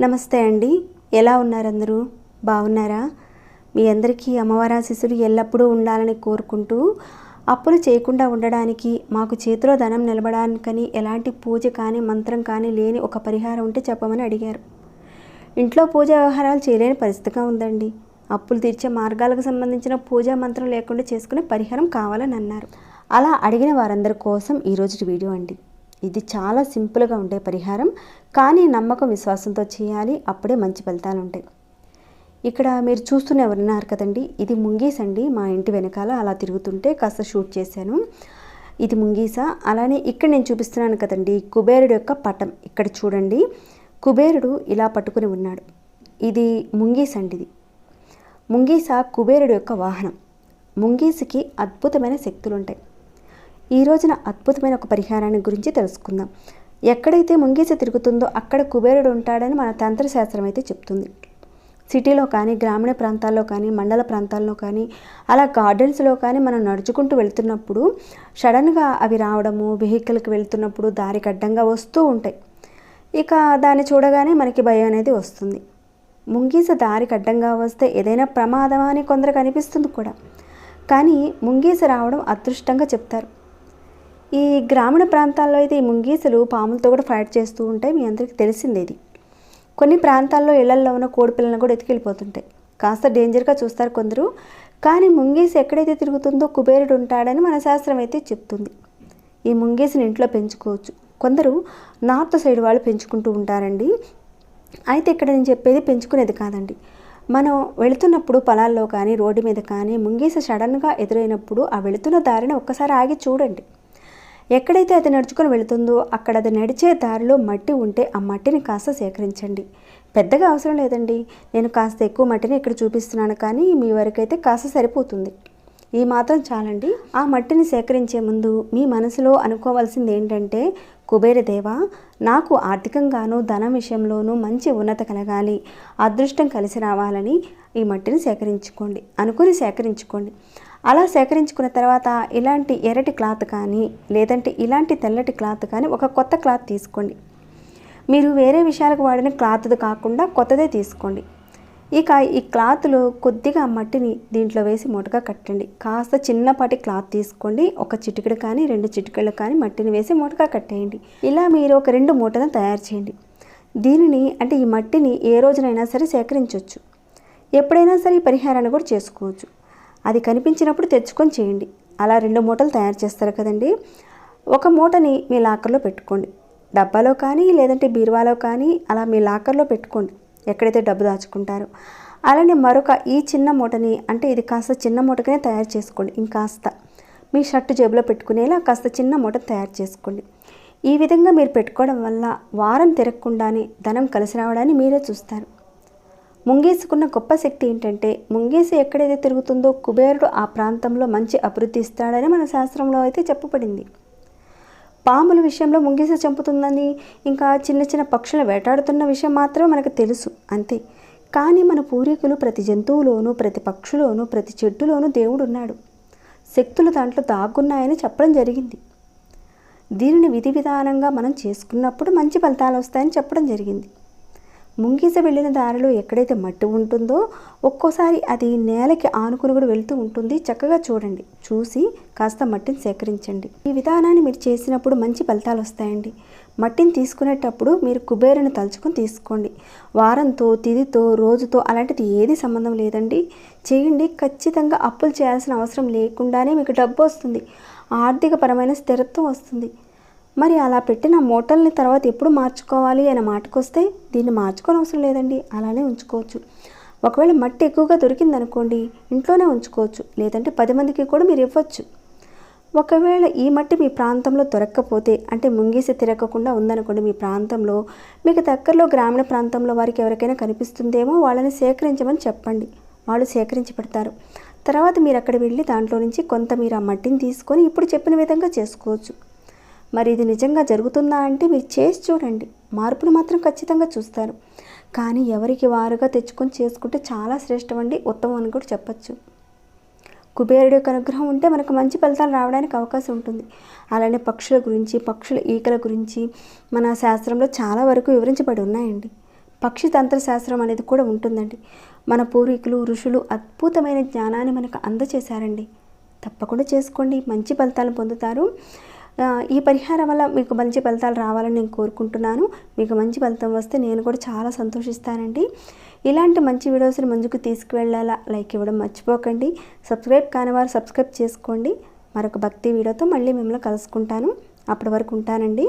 నమస్తే అండి. ఎలా ఉన్నారందరూ? బాగున్నారా? మీ అందరికీ అమ్మవారి శిశులు ఎల్లప్పుడూ ఉండాలని కోరుకుంటూ అప్పులు చేయకుండా ఉండడానికి మాకు చేతిలో ధనం నిలబడానికని ఎలాంటి పూజ కానీ మంత్రం కానీ లేని ఒక పరిహారం ఉంటే చెప్పమని అడిగారు. ఇంట్లో పూజ వ్యవహారాలు చేయలేని పరిస్థితిగా ఉందండి. అప్పులు తీర్చే మార్గాలకు సంబంధించిన పూజా మంత్రం లేకుండా చేసుకునే పరిహారం కావాలని అన్నారు. అలా అడిగిన వారందరి కోసం ఈరోజు వీడియో అండి. ఇది చాలా సింపుల్గా ఉండే పరిహారం కానీ నమ్మకం విశ్వాసంతో చేయాలి. అప్పుడే మంచి ఫలితాలు ఉంటాయి. ఇక్కడ మీరు చూస్తున్న ఎవరున్నారు కదండి? ఇది ముంగీస్ అండి. మా ఇంటి వెనకాల అలా తిరుగుతుంటే కాస్త షూట్ చేశాను. ఇది ముంగీస? అలానే ఇక్కడ నేను చూపిస్తున్నాను కదండి కుబేరుడు యొక్క పటం. ఇక్కడ చూడండి. కుబేరుడు ఇలా పట్టుకుని ఉన్నాడు. ఇది ముంగీస్ అండి ఇది. ముంగీస కుబేరుడు యొక్క వాహనం. ముంగీసుకి అద్భుతమైన శక్తులు ఉంటాయి ఈ రోజున అద్భుతమైన ఒక పరిహారాన్ని గురించి తెలుసుకుందాం. ఎక్కడైతే ముంగీస తిరుగుతుందో అక్కడ కుబేరుడు ఉంటాడని మన తంత్రశాస్త్రం అయితే చెప్తుంది. సిటీలో కానీ గ్రామీణ ప్రాంతాల్లో కానీ మండల ప్రాంతాల్లో కానీ అలా గార్డెన్స్లో కానీ మనం నడుచుకుంటూ వెళ్తున్నప్పుడు సడన్గా అవి రావడము వెహికల్కి వెళ్తున్నప్పుడు దారికి అడ్డంగా వస్తూ ఉంటాయి. ఇక దాన్ని చూడగానే మనకి భయం అనేది వస్తుంది. ముంగీస దారికి అడ్డంగా వస్తే ఏదైనా ప్రమాదమా అని కొందరికి అనిపిస్తుంది కూడా. కానీ ముంగీస రావడం అదృష్టంగా చెప్తారు. ఈ గ్రామీణ ప్రాంతాల్లో అయితే ఈ ముంగీసలు పాములతో కూడా ఫైట్ చేస్తూ ఉంటాయి. మీ అందరికీ తెలిసిందే ఇది. కొన్ని ప్రాంతాల్లో ఇళ్ళల్లో ఉన్న కోడి పిల్లలను కూడా ఎత్తుకెళ్ళిపోతుంటాయి. కాస్త డేంజర్గా చూస్తారు కొందరు. కానీ ముంగీస ఎక్కడైతే తిరుగుతుందో కుబేరుడు ఉంటాడని మన శాస్త్రం అయితే చెప్తుంది. ఈ ముంగీసని ఇంట్లో పెంచుకోవచ్చు. కొందరు నార్త్ సైడ్ వాళ్ళు పెంచుకుంటూ ఉంటారండి. అయితే ఇక్కడ నేను చెప్పేది పెంచుకునేది కాదండి. మనం వెళుతున్నప్పుడు పొలాల్లో కానీ రోడ్డు మీద కానీ ముంగీస సడన్గా ఎదురైనప్పుడు ఆ వెళుతున్న దారిని ఒక్కసారి ఆగి చూడండి. ఎక్కడైతే అది నడుచుకొని వెళుతుందో అక్కడ అది నడిచే దారిలో మట్టి ఉంటే ఆ మట్టిని కాస్త సేకరించండి. పెద్దగా అవసరం లేదండి. నేను కాస్త ఎక్కువ మట్టిని ఇక్కడ చూపిస్తున్నాను కానీ మీ వరకైతే కాస్త సరిపోతుంది. ఈ మాత్రం చాలండి. ఆ మట్టిని సేకరించే ముందు మీ మనసులో అనుకోవాల్సింది ఏంటంటే కుబేరదేవ నాకు ఆర్థికంగాను ధనం విషయంలోనూ మంచి ఉన్నత కలగాలి అదృష్టం కలిసి రావాలని ఈ మట్టిని సేకరించుకోండి. అనుకుని సేకరించుకోండి. అలా సేకరించుకున్న తర్వాత ఇలాంటి ఎర్రటి క్లాత్ కానీ లేదంటే ఇలాంటి తెల్లటి క్లాత్ కానీ ఒక కొత్త క్లాత్ తీసుకోండి. మీరు వేరే విషయాలకు వాడిన క్లాత్ది కాకుండా కొత్తదే తీసుకోండి. ఇక ఈ క్లాత్లో కొద్దిగా మట్టిని దీంట్లో వేసి మూటగా కట్టండి. కాస్త చిన్నపాటి క్లాత్ తీసుకోండి. ఒక చిటికెడు కానీ రెండు చిటికెళ్ళు కానీ మట్టిని వేసి మూటగా కట్టేయండి. ఇలా మీరు ఒక రెండు మూటలను తయారు చేయండి. దీనిని అంటే ఈ మట్టిని ఏ రోజునైనా సరే సేకరించవచ్చు ఎప్పుడైనా సరే ఈ పరిహారాన్ని కూడా చేసుకోవచ్చు. అది కనిపించినప్పుడు తెచ్చుకొని చేయండి. అలా రెండు మూటలు తయారు చేస్తారు కదండి. ఒక మూటని మీ లాకర్లో పెట్టుకోండి. డబ్బాలో కానీ లేదంటే బీరువాలో కానీ అలా మీ లాకర్లో పెట్టుకోండి. ఎక్కడైతే డబ్బు దాచుకుంటారో. అలానే మరొక ఈ చిన్న మూటని అంటే ఇది కాస్త చిన్న మూటగానే తయారు చేసుకోండి. ఇంకాస్త మీ షర్టు జేబులో పెట్టుకునేలా కాస్త చిన్న మూట తయారు చేసుకోండి. ఈ విధంగా మీరు పెట్టుకోవడం వల్ల వారం తిరగకుండానే ధనం కలిసి రావడాన్ని మీరే చూస్తారు. ముంగేసుకున్న గొప్ప శక్తి ఏంటంటే ముంగేసి ఎక్కడైతే తిరుగుతుందో కుబేరుడు ఆ ప్రాంతంలో మంచి అభివృద్ధి ఇస్తాడని మన శాస్త్రంలో అయితే చెప్పబడింది. పాముల విషయంలో ముంగిసి చంపుతుందని ఇంకా చిన్న చిన్న పక్షులు వేటాడుతున్న విషయం మాత్రమే మనకు తెలుసు అంతే. కానీ మన పూర్వీకులు ప్రతి జంతువులోనూ ప్రతి పక్షులోనూ ప్రతి చెట్టులోనూ దేవుడు ఉన్నాడు శక్తులు దాంట్లో దాగున్నాయని చెప్పడం జరిగింది. దీనిని విధి విధానంగా మనం చేసుకున్నప్పుడు మంచి ఫలితాలు వస్తాయని చెప్పడం జరిగింది. ముంగీస వెళ్ళిన దారిలో ఎక్కడైతే మట్టి ఉంటుందో ఒక్కోసారి అది నేలకి ఆనుకుని కూడా వెళ్తూ ఉంటుంది. చక్కగా చూడండి. చూసి కాస్త మట్టిని సేకరించండి. ఈ విధానాన్ని మీరు చేసినప్పుడు మంచి ఫలితాలు వస్తాయండి. మట్టిని తీసుకునేటప్పుడు మీరు కుబేరుని తలుచుకొని తీసుకోండి. వారంతో తిదితో రోజుతో అలాంటిది ఏది సంబంధం లేదండి. చేయండి. ఖచ్చితంగా అప్పులు చేయాల్సిన అవసరం లేకుండానే మీకు డబ్బు వస్తుంది. ఆర్థికపరమైన స్థిరత్వం వస్తుంది. మరి అలా పెట్టిన మూటల్ని తర్వాత ఎప్పుడు మార్చుకోవాలి అనే మాటకొస్తే దీన్ని మార్చుకోని అవసరం లేదండి. అలానే ఉంచుకోవచ్చు. ఒకవేళ మట్టి ఎక్కువగా దొరికిందనుకోండి ఇంట్లోనే ఉంచుకోవచ్చు. లేదంటే పది మందికి కూడా మీరు ఇవ్వచ్చు. ఒకవేళ ఈ మట్టి మీ ప్రాంతంలో దొరక్కపోతే అంటే ముంగీసి తిరగకుండా ఉందనుకోండి మీ ప్రాంతంలో మీకు దగ్గరలో గ్రామీణ ప్రాంతంలో వారికి ఎవరికైనా కనిపిస్తుందేమో వాళ్ళని సేకరించమని చెప్పండి. వాళ్ళు సేకరించి పెడతారు. తర్వాత మీరు అక్కడ వెళ్ళి దాంట్లో నుంచి కొంత మీరు ఆ మట్టిని తీసుకొని ఇప్పుడు చెప్పిన విధంగా చేసుకోవచ్చు. మరి ఇది నిజంగా జరుగుతుందా అంటే మీరు చేసి చూడండి. మార్పును మాత్రం ఖచ్చితంగా చూస్తారు. కానీ ఎవరికి వారుగా తెచ్చుకొని చేసుకుంటే చాలా శ్రేష్టమండి ఉత్తమం అని కూడా చెప్పచ్చు. కుబేరుడు యొక్క అనుగ్రహం ఉంటే మనకు మంచి ఫలితాలు రావడానికి అవకాశం ఉంటుంది. అలానే పక్షుల గురించి పక్షుల ఈకల గురించి మన శాస్త్రంలో చాలా వరకు వివరించబడి ఉన్నాయండి. పక్షి తంత్ర శాస్త్రం అనేది కూడా ఉంటుందండి. మన పూర్వీకులు ఋషులు అద్భుతమైన జ్ఞానాన్ని మనకు అందచేశారండి. తప్పకుండా చేసుకోండి. మంచి ఫలితాలు పొందుతారు. ఈ పరిహారం వల్ల మీకు మంచి ఫలితాలు రావాలని నేను కోరుకుంటున్నాను. మీకు మంచి ఫలితం వస్తే నేను కూడా చాలా సంతోషిస్తానండి. ఇలాంటి మంచి వీడియోస్ని ముందుకు తీసుకువెళ్ళాలా లైక్ ఇవ్వడం మర్చిపోకండి. సబ్స్క్రైబ్ కాని వారు సబ్స్క్రైబ్ చేసుకోండి. మరొక భక్తి వీడియోతో మళ్ళీ మిమ్మల్ని కలుసుకుంటాను. అప్పటి వరకు ఉంటానండి.